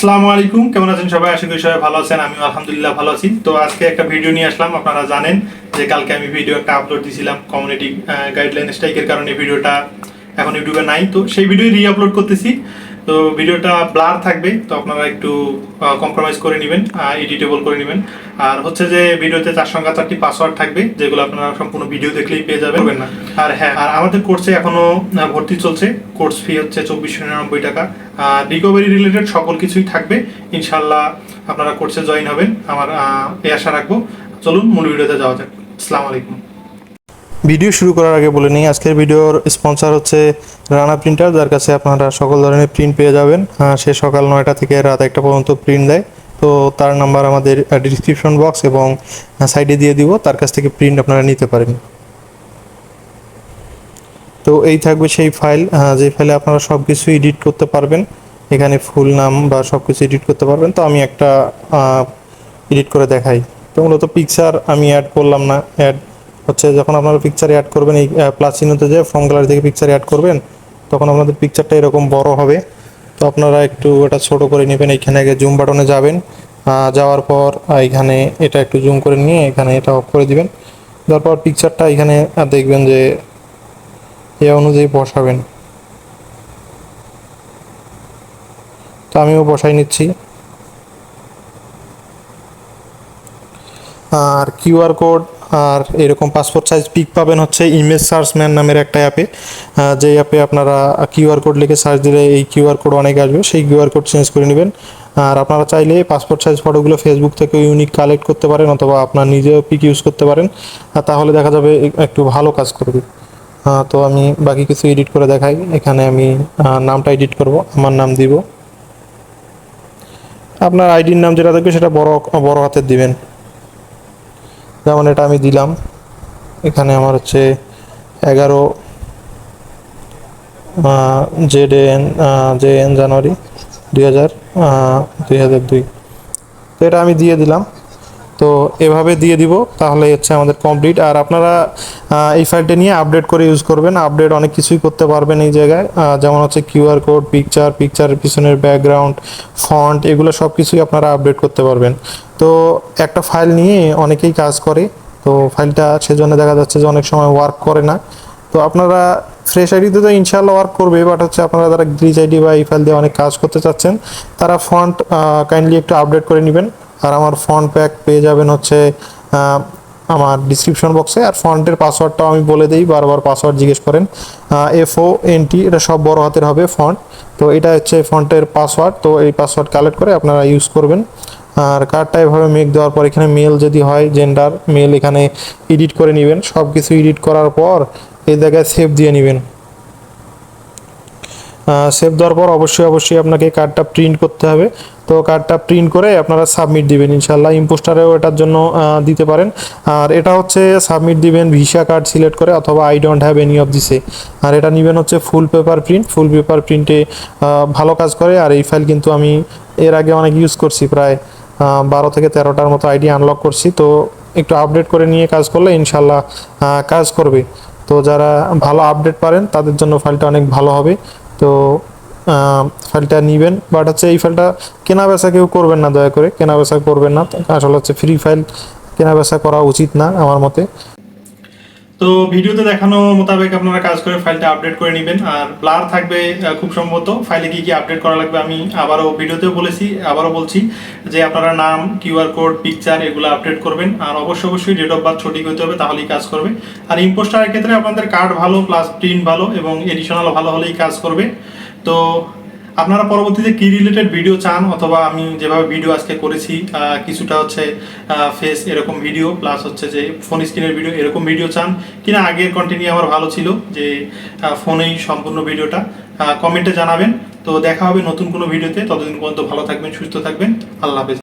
আসসালামু আলাইকুম। কেমন আছেন সবাই? আশা করি সবাই ভালো আছেন। আমি আলহামদুলিল্লাহ ভালো আছি। তো আজকে একটা ভিডিও নিয়ে আসলাম। আপনারা জানেন যে কালকে আমি ভিডিও একটা আপলোড দিয়েছিলাম কমিউনিটি গাইডলাইন স্ট্রাইকের কারণে ভিডিওটা এখন ইউটিউবে নাই। তো সেই ভিডিও রি আপলোড করতেছি। তো ভিডিওটা ব্লার থাকবে তো আপনারা একটু কম্প্রোমাইজ করে নেবেন এডিটেবল করে নেবেন। আর হচ্ছে যে ভিডিওতে চার সংখ্যা চারটি পাসওয়ার্ড থাকবে যেগুলো আপনারা সম্পূর্ণ ভিডিও দেখলেই পেয়ে যাবেন। না। আর হ্যাঁ আর আমাদের কোর্সে এখনও ভর্তি চলছে। কোর্স ফি হচ্ছে চব্বিশশো নিরানব্বই টাকা। আর রিকভারি রিলেটেড সকল কিছুই থাকবে। ইনশাল্লাহ আপনারা কোর্সে জয়েন হবেন। আমার এই আশা রাখব। চলুন মূল ভিডিওতে যাওয়া যাক। আসসালামু আলাইকুম। ভিডিও শুরু করার আগে বলে নিই, আজকের ভিডিওর স্পন্সর হচ্ছে রানা প্রিন্টার, যার কাছে আপনারা সকল ধরনের প্রিন্ট পেয়ে যাবেন। সে সকাল নয়টা থেকে রাত একটা পর্যন্ত প্রিন্ট দেয়। তো তার নাম্বার আমাদের ডিসক্রিপশন বক্স এবং সাইডে দিয়ে দিব, তার কাছ থেকে প্রিন্ট আপনারা নিতে পারেন। তো এই থাকবে সেই ফাইল যে ফাইলে আপনারা সব কিছু এডিট করতে পারবেন। এখানে ফুল নাম বা সব কিছু এডিট করতে পারবেন। তো আমি একটা এডিট করে দেখাই। তো মূলত পিকচার আমি অ্যাড করলাম না অ্যাড হচ্ছে যখন আপনারা পিকচার অ্যাড করবেন এই প্লাস চিহ্নতে যে ফর্ম গ্যালারি থেকে পিকচার অ্যাড করবেন, তখন আপনাদের পিকচারটা এরকম বড় হবে। তো আপনারা একটু এটা ছোট করে নেবেন এইখানে আগে জুম বাটনে যাবেন। যাওয়ার পর এখানে এটা একটু জুম করে নিয়ে এখানে এটা অফ করে দিবেন। তারপর পিকচারটা এখানে দেখবেন যে এ অনুযায়ী বসাবেন। তো আমিও বসাই নিচ্ছি। আর কিউআর কোড আর এরকম পাসপোর্ট সাইজ পিক পাবেন হচ্ছে ইমেজ সার্চম্যান নামের একটা অ্যাপে যে অ্যাপে আপনারা কিউআর কোড লিখে সার্চ দিলে এই কিউআর কোড অনেক আসবে, সেই কিউআর কোড চেঞ্জ করে নেবেন। আর আপনারা চাইলে পাসপোর্ট সাইজ ফটোগুলো ফেসবুক থেকে ইউনিক কালেক্ট করতে পারেন অথবা আপনার নিজেও পিক ইউজ করতে পারেন। আর তাহলে দেখা যাবে একটু ভালো কাজ করবে। তো আমি বাকি কিছু এডিট করে দেখাই। এখানে আমি নামটা এডিট করব, আমার নাম দিব। আপনার আইডির নাম যেটা থাকবে সেটা বড় বড় হাতের দিবেন। যেমন এটা আমি দিলাম। এখানে আমার হচ্ছে এগারো জেড এন জে এন জানুয়ারি দুই হাজার দুই হাজার দুই। তো এটা আমি দিয়ে দিলাম। তো এভাবে দিয়ে দিব, তাহলে হচ্ছে আমাদের কমপ্লিট আর আপনারা এই ফাইলটা নিয়ে আপডেট করে ইউজ করবেন। আপডেট অনেক কিছুই করতে পারবেন এই জায়গায়। যেমন হচ্ছে কিউআর কোড পিকচার পিকচারের পিছনের ব্যাকগ্রাউন্ড ফন্ট এগুলো সব কিছুই আপনারা আপডেট করতে পারবেন। তো একটা ফাইল নিয়ে অনেকেই কাজ করে। তো ফাইলটা সেজন্য দেখা যাচ্ছে যে অনেক সময় ওয়ার্ক করে না। তো আপনারা ফ্রেশ আইডিতে তো ইনশাল্লাহ ওয়ার্ক করবে বাট হচ্ছে আপনারা যারা গ্রিজ আইডি বা এই ফাইল দিয়ে অনেক কাজ করতে চাচ্ছেন, তারা ফন্ট কাইন্ডলি একটু আপডেট করে নেবেন। আর আমার ফন্ট প্যাক পেয়ে যাবেন হচ্ছে আমার ডিসক্রিপশন বক্সে আর ফন্টের পাসওয়ার্ডটাও আমি বলে দিই, বারবার পাসওয়ার্ড জিজ্ঞেস করেন। এফ ও এন টি এটা সব বড় হাতের হবে ফন্ট তো এটা হচ্ছে ফন্টের পাসওয়ার্ড তো এই পাসওয়ার্ড কালেক্ট করে আপনারা ইউজ করবেন। আর কার্ডটা এভাবে মেক দেওয়ার পর এখানে মেল যদি হয় জেন্ডার মেল এখানে এডিট করে নেবেন। সব কিছু এডিট করার পর এই জায়গায় সেভ দিয়ে নেবেন। সেভ দেওয়ার পর অবশ্যই অবশ্যই আপনাকে কার্ডটা প্রিন্ট করতে হবে। তো কার্ডটা প্রিন্ট করে আপনারা সাবমিট দিবেন। ইনশাল্লাহ ইম্পোস্টারেও এটার জন্য দিতে পারেন। আর এটা হচ্ছে সাবমিট দিবেন ভিসা কার্ড সিলেক্ট করে অথবা I don't have any of these আর এটা নেবেন হচ্ছে full paper print full paper প্রিন্টে ভালো কাজ করে। আর এই ফাইল কিন্তু আমি এর আগে অনেক ইউজ করছি, প্রায় বারো থেকে তেরোটার মতো আইডি আনলক করছি। তো একটু আপডেট করে নিয়ে কাজ করলে ইনশাল্লাহ কাজ করবে। তো যারা ভালো আপডেট পারেন, তাদের জন্য ফাইলটা অনেক ভালো হবে। তো ফাইলটা নেবেন বাট হচ্ছে এই ফাইলটা কেনা বেচা কেউ করবেন না, দয়া করে। কেনা বেচা করবেন না। আসলে হচ্ছে ফ্রি ফাইল কেনা বেচা করা উচিত না, আমার মতে। তো ভিডিওতে দেখানো মোতাবেক আপনারা কাজ করে ফাইলটা আপডেট করে নেবেন। আর ব্লার থাকবে খুব সম্ভবত। ফাইলে কি কি আপডেট করা লাগবে আমি আবারও ভিডিওতেও বলেছি, আবারও বলছি যে আপনারা নাম কিউআর কোড পিকচার এগুলো আপডেট করবেন। আর অবশ্যই অবশ্যই ডেট অফ বার্থ সঠিক হতে হবে, তাহলেই কাজ করবে। আর ইম্পোস্টারের ক্ষেত্রে আপনাদের কার্ড ভালো প্লাস প্রিন্ট ভালো এবং এডিশনাল ভালো হলেই কাজ করবে। তো আপনারা পরবর্তীতে কি রিলেটেড ভিডিও চান অথবা আমি যেভাবে ভিডিও আজকে করেছি কিছুটা হচ্ছে ফেস এরকম ভিডিও প্লাস হচ্ছে যে ফোন স্ক্রিনের ভিডিও এরকম ভিডিও চান কিনা আগের কন্টিনিউ আমার ভালো ছিল যে ফোনেই সম্পূর্ণ ভিডিওটা কমেন্টে জানাবেন। তো দেখা হবে নতুন কোনো ভিডিওতে ততদিন পর্যন্ত ভালো থাকবেন, সুস্থ থাকবেন। আল্লাহ হাফেজ।